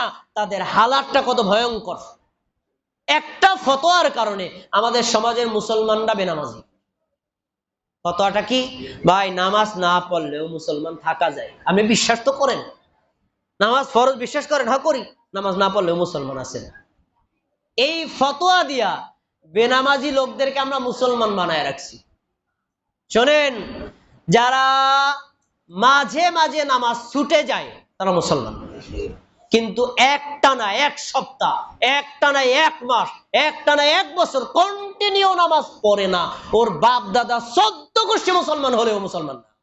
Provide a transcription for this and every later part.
না তাদের হালাতটা কত ভয়ঙ্কর। একটা ফতোয়ার কারণে আমাদের সমাজের মুসলমানরা বেনামাজি। ফতোয়াটা কি? ভাই, নামাজ না পড়লেও মুসলমান থাকা যায়। আপনি বিশ্বাস তো করেন। নামাজ ফরজ বিশ্বাস করেন? হ্যাঁ করি। নামাজ না পড়লেও মুসলমান আছেন এই ফতোয়া দিয়া বেনামাজি লোকদেরকে আমরা মুসলমান বানায় রাখছি। শোনেন, যারা মাঝে মাঝে নামাজ ছুটে যায়, তারা মুসলমান। কিন্তু একটা না এক সপ্তাহ একটা না এক মাস একটা না এক বছর কন্টিনিউ নামাজ পড়ে না। ওর বাপ দাদা চোদ্দ গোষ্ঠী মুসলমান হলেও মুসলমান না।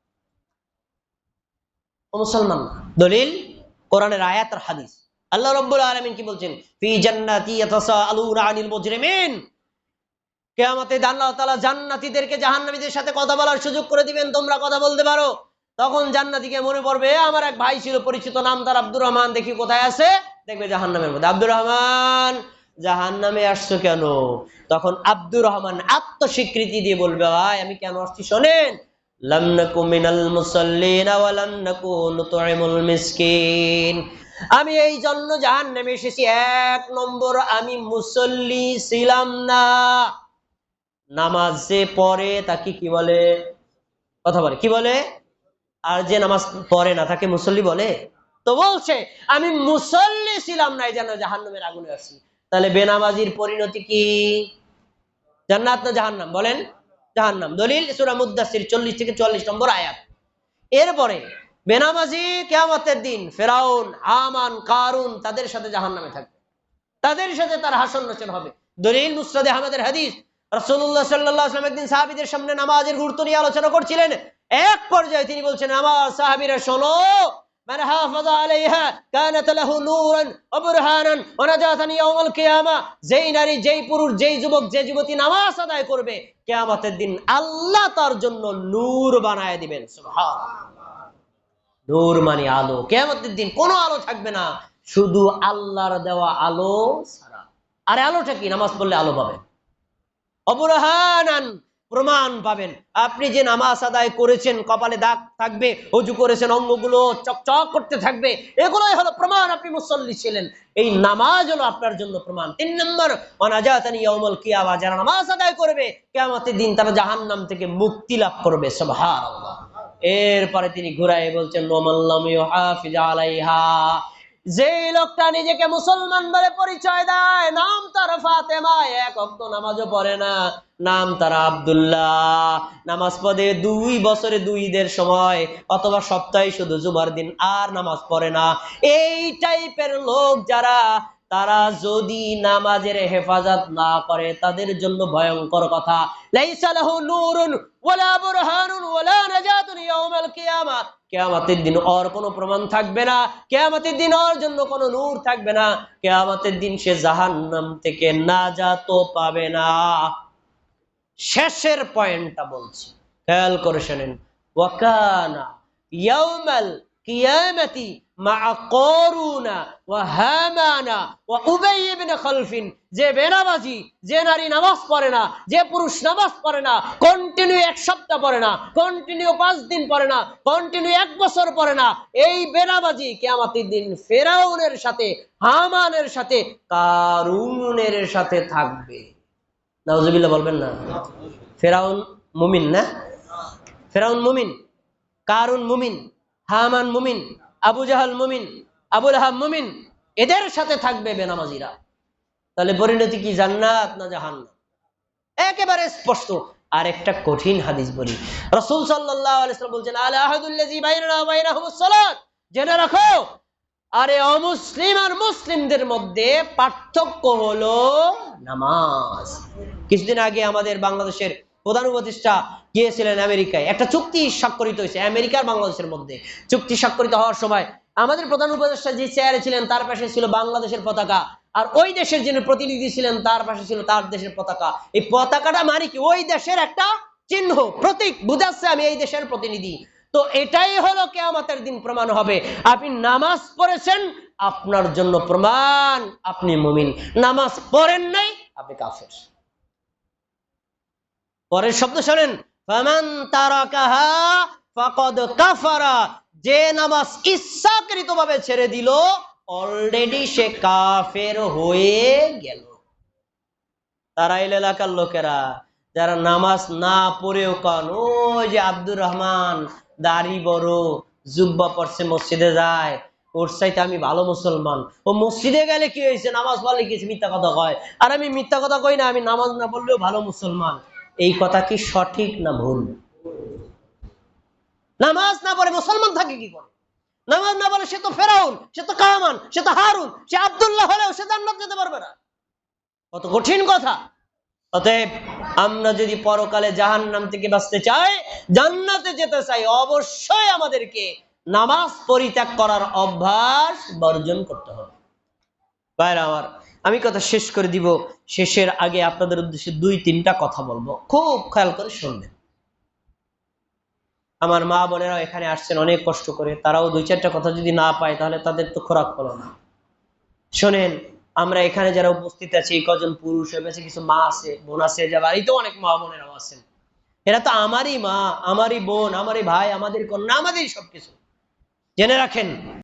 মুসলমান না। দলিল, কোরআনের আয়াত আর হাদিস। আল্লাহ রব্বুল আলামিন কি বলছেন? ফি জান্নাতি ইয়াতাসাআলুনা আনিল মুজরিমিন। কিয়ামতে আল্লাহ তাআলা জান্নাতীদেরকে জাহান্নামীদের সাথে কথা বলার সুযোগ করে দিবেন। তোমরা কথা বলতে পারো। তখন জান্নাতীকে মনে পড়বে, আমার এক ভাই ছিল পরিচিত, নাম তার আব্দুর রহমান, দেখি কোথায় আছে? দেখবে জাহান্নামের মধ্যে। আব্দুর রহমান, জাহান্নামে আসছো কেন? তখন আব্দুর রহমান আত্মস্বীকৃতি দিয়ে বলবে, ভাই, আমি কেন আসছি শোনেন? আমি এই জন্য জাহান্নামে এসেছি, এক নম্বর আমি মুসল্লি ছিলাম না। নামাজ যে তাকে কি বলে? কথা বলে, কি বলে? আর যে নামাজ পড়ে না, তাকে মুসল্লি বলে? তো বলছে, আমি মুসল্লি ছিলাম না জন্য জাহান্নামের আগুনে আসি তাহলে বেনামাজির পরিণতি কি? জান্নাত না জাহান্নাম? বলেন, জাহান্নাম। দলিল সূরা মুদাসসির 40 থেকে 44 নম্বর আয়াত। এরপরে, বেনামাজি কিয়ামতের দিন ফেরাউন আমান কারুন তাদের সাথে জাহান্নামে থাকবে। তাদের সাথে তার হাসন নাচন হবে। দলিল মুসরাদে আহমদের হাদিস, রাসূলুল্লাহ সাল্লাল্লাহু আলাইহি ওয়াসাল্লাম একদিন সাহাবীদের সামনে নামাজের গুরুত্ব নিয়ে আলোচনা করছিলেন। এক পর্যায়ে তিনি বলছেন আমার সাহাবীরা শোনো من حافظ عليها كانت له نورا وبرهانا ونجاة يوم القيامة যেই নারী যেই পুরুষ যেই যুবক যে যুবতী নামাজ আদায় করবে কিয়ামতের দিন আল্লাহ তার জন্য নূর বানায় দিবেন সুবহানাল্লাহ নূর মানে আলো কিয়ামতের দিন কোনো আলো থাকবে না শুধু আল্লাহর দেওয়া আলো ছাড়া আরে আলোটা কি নামাজ পড়লে আলো পাবেন অবরহানান প্রমাণ পাবেন। আপনি যে নামাজ আদায় করেছেন, কপালে দাগ থাকবে, অজু করেছেন, অঙ্গগুলো চকচক করতে থাকবে, এগুলোই হলো প্রমাণ আপনি মুসল্লি ছিলেন। এই নামাজ হলো আপনার জন্য প্রমাণ। তিন নম্বর, অনাজাতানি ইয়াউমুল কিয়ামা, যারা নামাজ আদায় করবে, কিয়ামতের দিন তারা জাহান্নাম থেকে মুক্তি লাভ করবে, সুবহানাল্লাহ। এরপরে তিনি ঘুরায় বলছেন, ওমাল্লাম ইউহাফিজ আলাইহা। যে লোকটা নিজেকে মুসলমান বলে পরিচয় দেয়, নাম তার ফাতেমা এক অক্ত নামাজও পড়ে না। নাম তার আব্দুল্লাহ। নামাজ পদে দুই বছরে দুই ঈদের সময়, অথবা সপ্তাহে শুধু জুমার দিন আর নামাজ পড়ে না। এই টাইপের লোক যারা তারা যদি নামাজের হেফাজত না করে, তাদের জন্য ভয়ঙ্কর কথা। কিয়ামতের দিন ওর কোনো প্রমাণ থাকবে না। কিয়ামতের দিন ওর জন্য কোনো নূর থাকবে না। কিয়ামতের দিন সে জাহান্নাম থেকে নাজাতও পাবে না। শেষের পয়েন্টটা বলছি। খেয়াল করে শোনেন। ওয়াকানা ইয়াউমাল কিয়ামতি যে বেনামাজি, যে নারী নামাজ পড়ে না, যে পুরুষ নামাজ পড়ে না কন্টিনিউ এক সপ্তাহ পড়ে না কন্টিনিউ পাঁচ দিন পড়ে না কন্টিনিউ এক বছর পড়ে না, এই বেনামাজি কিয়ামতের দিন ফেরাউনের সাথে, হামানের সাথে, কারুনের সাথে থাকবে। নাউজুবিল্লাহ বলবেন না? ফেরাউন মুমিন না? ফেরাউন মুমিন, কারুন মুমিন, হামান মুমিন। আবু জাহাল মুমিন, আবুল আহাব মুমিন, এদের সাথে থাকবে বেনামাজিরা। তাহলে পরিণতি কি জান্নাত না জাহান্নাম? একেবারে স্পষ্ট আর একটা কঠিন হাদিস বলি। রসুল ওয়াসাল্লাম বলছেন জেনে রাখো, আরে অমুসলিম আর মুসলিমদের মধ্যে পার্থক্য হলো নামাজ। কিছুদিন আগে আমাদের বাংলাদেশের প্রধান উপদেষ্টা গিয়েছিলেন আমেরিকায়। একটা চুক্তি স্বাক্ষরিত হয়েছে আমেরিকার বাংলাদেশের মধ্যে। চুক্তি স্বাক্ষরিত হওয়ার সময় আমাদের প্রধান উপদেষ্টা যে চেয়ারে ছিলেন, তার পাশে ছিল বাংলাদেশের পতাকা। আর ওই দেশের যিনি প্রতিনিধি ছিলেন, তার পাশে ছিল তার দেশের পতাকা। এই পতাকাটা মানে কি? ওই দেশের একটা চিহ্ন, প্রতীক। বুঝাচ্ছে আমি এই দেশের প্রতিনিধি। তো এটাই হলো কে কেয়ামতের দিন প্রমাণ হবে। আপনি নামাজ পড়েছেন, আপনার জন্য প্রমাণ আপনি মুমিন। নামাজ পড়েন নাই, আপনি কাফের। পরের শব্দ শোনেন যে নামাজ ইচ্ছাকৃতভাবে ছেড়ে দিল অলরেডি সে কাফের হয়ে গেল। তারা এল এলাকার লোকেরা, যারা নামাজ না পড়েও কান, ওই যে আব্দুর রহমান, দাড়ি বড়, জুব্বা পড়ছে মসজিদে যায়। ওর চাইতে আমি ভালো মুসলমান। ও মসজিদে গেলে কি হয়েছে? নামাজ পড়লে কি? মিথ্যা কথা কয়। আর আমি মিথ্যা কথা কই না, আমি নামাজ না পড়লেও ভালো মুসলমান। এই কথা কি সঠিক না ভুল? নামাজ না পড়ে মুসলমান থাকে কি করে? নামাজ না পড়ে সে তো ফেরাউন, সে তো কামান, সে তো হারুন, সে আব্দুল্লাহ হলেও সে জান্নাত যেতে পারবে না। কত কঠিন কথা। অতএব আমরা যদি পরকালে জাহান্নাম থেকে বাঁচতে চাই, জান্নাতে যেতে চাই, অবশ্যই আমাদেরকে নামাজ পরিত্যাগ করার অভ্যাস বর্জন করতে হবে। ভাইরা আমার আমি কথা শেষ করে দিব। শেষের আগে আপনাদের উদ্দেশ্যে দুই, তিনটা কথা বলব। খুব খেয়াল করে শুনবেন। আমার মা বোনেরাও এখানে আসছেন, অনেক কষ্ট করে। তারাও দুই, চারটা কথা যদি না পায়, তাহলে তাদের তো খোরাক হলো না। শোনেন, আমরা এখানে যারা উপস্থিত আছি, কজন পুরুষ হয়েছে কিছু মা আছে, বোন আছে যা বাড়িতেও অনেক মা বোনেরাও আছেন। এরা তো আমারই মা, আমারই বোন, আমারই ভাই, আমাদের কন্যা, আমাদেরই সবকিছু। জেনে রাখেন